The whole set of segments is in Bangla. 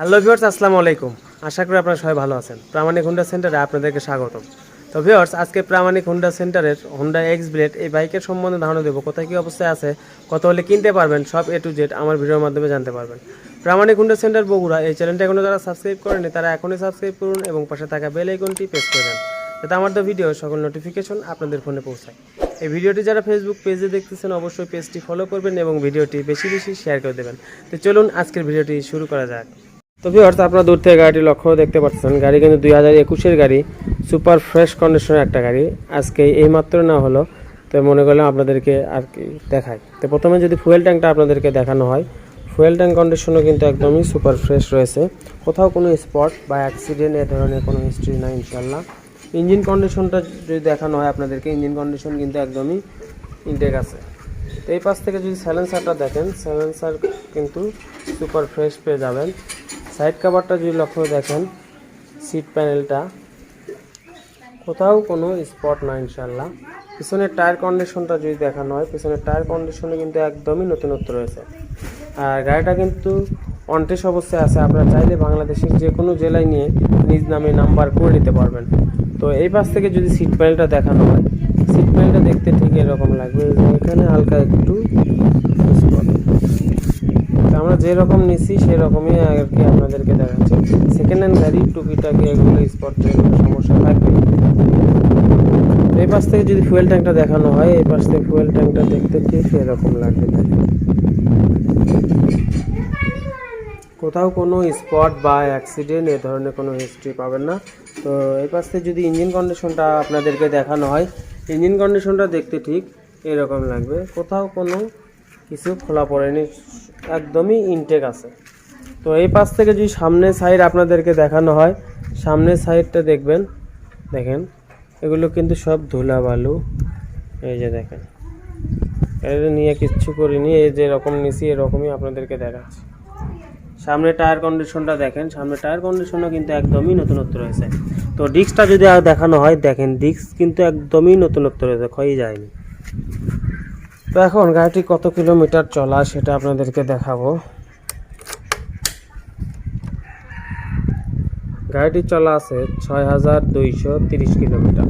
হ্যালো ভিওর্স আসসালামু আলাইকুম। আশা করি আপনারা সবাই ভালো আছেন। প্রামাণিক হুন্ডা সেন্টারে আপনাদেরকে স্বাগতম। তো ভিওর্স আজকে প্রামাণিক হুন্ডা সেন্টারের হুন্ডা এক্স ব্লেড এই বাইকের সম্বন্ধে ধারণা দেবো। কোথায় কী অবস্থায় আছে, কত হলে কিনতে পারবেন, সব এ টু জেড আমার ভিডিওর মাধ্যমে জানতে পারবেন। প্রামাণিক হুন্ডা সেন্টার বগুড়া, এই চ্যানেলটা এখনও যারা সাবস্ক্রাইব করেনি তারা এখনই সাবস্ক্রাইব করুন এবং পাশে থাকা বেল আইকনটি প্রেস করে দেন। যাতে আমার তো ভিডিও সকল নোটিফিকেশন আপনাদের ফোনে পৌঁছায়। এই ভিডিওটি যারা ফেসবুক পেজে দেখতেছেন, অবশ্যই পেজটি ফলো করবেন এবং ভিডিওটি বেশি বেশি শেয়ার করে দেবেন। তো চলুন আজকের ভিডিওটি শুরু করা যাক। তো ভিউয়ার্স আপনারা দূর থেকে গাড়িটি লক্ষ্য দেখতে পাচ্ছেন, গাড়ি কিন্তু দুই হাজার একুশের গাড়ি সুপার ফ্রেশ কন্ডিশনের একটা গাড়ি। আজকে এই মাত্র না হলো, তো মনে করলাম আপনাদেরকে আর কি দেখাই। তো প্রথমে যদি ফুয়েল ট্যাঙ্কটা আপনাদেরকে দেখানো হয় ফুয়েল ট্যাঙ্ক কন্ডিশনও কিন্তু একদমই সুপার ফ্রেশ রয়েছে। কোথাও কোনো স্পট বা অ্যাক্সিডেন্ট এ ধরনের কোনো হিস্ট্রি নাই ইনশাল্লাহ ইঞ্জিন কন্ডিশনটা যদি দেখানো হয় আপনাদেরকে ইঞ্জিন কন্ডিশন কিন্তু একদমই ইনটেক আছে। তো এই পাশ থেকে যদি স্যালেন্সারটা দেখেন স্যালেন্সার কিন্তু সুপার ফ্রেশ পেয়ে যাবেন। সাইড কাভারটা যদি লক্ষ্য দেখেন সিট প্যানেলটা কোথাও কোনো স্পট না ইনশাল্লাহ পিছনের টায়ার কন্ডিশনটা যদি দেখানো হয়, পিছনের টায়ার কন্ডিশনে কিন্তু একদমই নতুনত্ব রয়েছে। আর গাড়িটা কিন্তু অনটেস অবস্থায় আছে, আপনারা চাইলে বাংলাদেশের যে কোনো জেলায় নিয়ে নিজ নামে নাম্বার করে নিতে পারবেন। তো এই পাশ থেকে যদি সিট প্যানেলটা দেখানো হয় সিট প্যানেলটা দেখতে ঠিক এরকম লাগবে এখানে হালকা একটু আমরা যেরকম নিছি সেরকমই আর কি আপনাদেরকে দেখাচ্ছি। সেকেন্ড হ্যান্ড গাড়ি, টুকিটাকি এগুলো স্পট সমস্যা থাকবে। এই পাশ থেকে যদি ফুয়েল ট্যাঙ্কটা দেখানো হয়, এই পাশ থেকে ফুয়েল ট্যাঙ্কটা দেখতে ঠিক এরকম লাগবে কোথাও কোনো স্পট বা অ্যাক্সিডেন্ট এ ধরনের কোনো হিস্ট্রি পাবেন না। তো এই পাশ থেকে যদি ইঞ্জিন কন্ডিশনটা আপনাদেরকে দেখানো হয় ইঞ্জিন কন্ডিশনটা দেখতে ঠিক এরকম লাগবে। কোথাও কোনো কিছু খোলা পড়েনি। একদমই ইনটেক আছে। তো এই পাশ থেকে যদি সামনের সাইড আপনাদেরকে দেখানো হয়, সামনের সাইডটা দেখবেন, দেখেন, এগুলো কিন্তু সব ধুলা বালু এই যে দেখেন এটা নিয়ে কিচ্ছু করিনি, এই যে এরকম নিছি, এরকমই আপনাদেরকে দেখাচ্ছি। সামনে টায়ার কন্ডিশনটা দেখেন, সামনে টায়ার কন্ডিশনও কিন্তু একদমই নতুনত্ব রয়েছে। তো ডিস্কটা যদি আর দেখানো হয়, দেখেন ডিস্ক কিন্তু একদমই নতুনত্ব রয়েছে ক্ষয়ই যায়নি। তো এখন গাড়িটি কত কিলোমিটার চলা সেটা আপনাদেরকে দেখাবো। গাড়িটি চলা আছে ছয় হাজার দুইশো তিরিশ কিলোমিটার।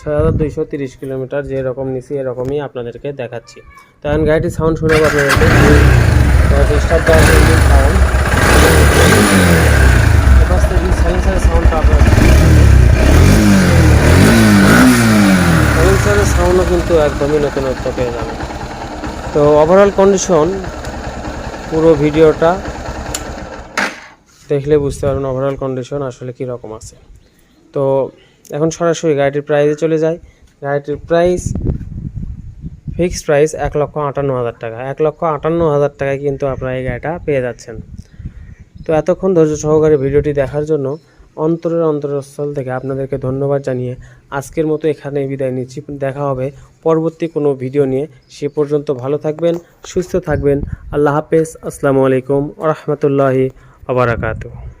ছয় হাজার দুইশো তিরিশ কিলোমিটার যেরকম নিছি এরকমই আপনাদেরকে দেখাচ্ছি। তো এখন গাড়িটির সাউন্ড শুনে আপনাদেরকে। সাউন্ড সাউন্ডটা আপনারা সাউন্ডও কিন্তু একদমই নতুনত্ব পেয়ে যাবে। তো ওভারঅল কন্ডিশন পুরো ভিডিওটা দেখলে বুঝতে পারবেন ওভারঅল কন্ডিশন আসলে কী রকম আছে। তো এখন সরাসরি গাড়িটির প্রাইসে চলে যায় গাড়িটির প্রাইস ফিক্সড প্রাইস এক লক্ষ আটান্ন হাজার টাকা। এক লক্ষ আটান্ন হাজার টাকায় কিন্তু আপনারা এই গাড়িটা পেয়ে যাচ্ছেন। তো এতক্ষণ ধৈর্য সহকারে ভিডিওটি দেখার জন্য অন্তরের অন্তরস্থল থেকে আপনাদেরকে ধন্যবাদ জানিয়ে আজকের মতো এখানে বিদায় নিচ্ছি। দেখা হবে পরবর্তী কোনো ভিডিও নিয়ে। সে পর্যন্ত ভালো থাকবেন, সুস্থ থাকবেন। আল্লাহ হাফেজ। আসসালামু আলাইকুম রহমতুল্লাহি আবরাকাতু